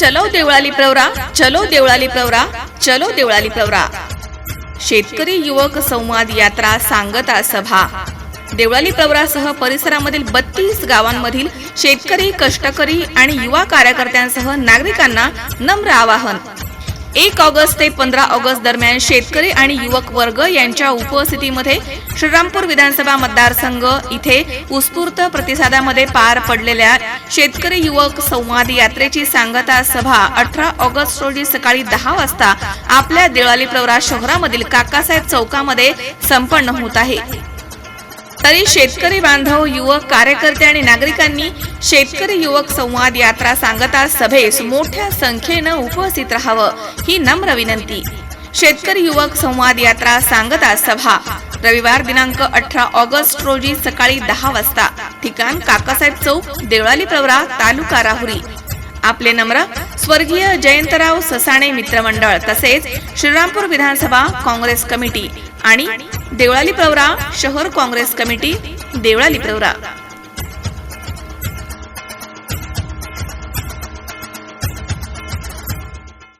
चलो देवळाली प्रवरा चलो देवळाली प्रवरा चलो देवळाली प्रवरा. शेतकरी युवक संवाद यात्रा सांगता सभा. देवळाली प्रवरासह परिसरामधील बत्तीस गावांमधील शेतकरी कष्टकरी आणि युवा कार्यकर्त्यांसह नागरिकांना नम्र आवाहन. एक ऑगस्ट ते पंधरा ऑगस्ट दरम्यान शेतकरी आणि युवक वर्ग यांच्या उपस्थितीमध्ये श्रीरामपूर विधानसभा मतदारसंघ इथे उत्स्फूर्त प्रतिसादामध्ये पार पडलेल्या शेतकरी युवक संवाद यात्रेची सांगता सभा अठरा ऑगस्ट रोजी सकाळी दहा वाजता आपल्या देवळाली प्रवरा शहरामधील काकासाहेब चौकामध्ये संपन्न होत आहे. तरी शेतकरी बांधव युवक कार्यकर्ते आणि नागरिकांनी शेतकरी युवक संवाद यात्रा सांगता सभेस मोठ्या संख्येनं उपस्थित राहावं ही नम्र विनंती. शेतकरी युवक संवाद यात्रा सांगता सभा. रविवार दिनांक अठरा ऑगस्ट रोजी सकाळी दहा वाजता. ठिकाण काकासाहेब चौक देवळाली प्रवरा तालुका राहुरी. आपले नम्र स्वर्गीय जयंतराव ससाणे मित्रमंडळ तसेच श्रीरामपूर विधानसभा काँग्रेस कमिटी आणि देवळाली प्रवरा शहर काँग्रेस कमिटी देवळाली प्रवरा.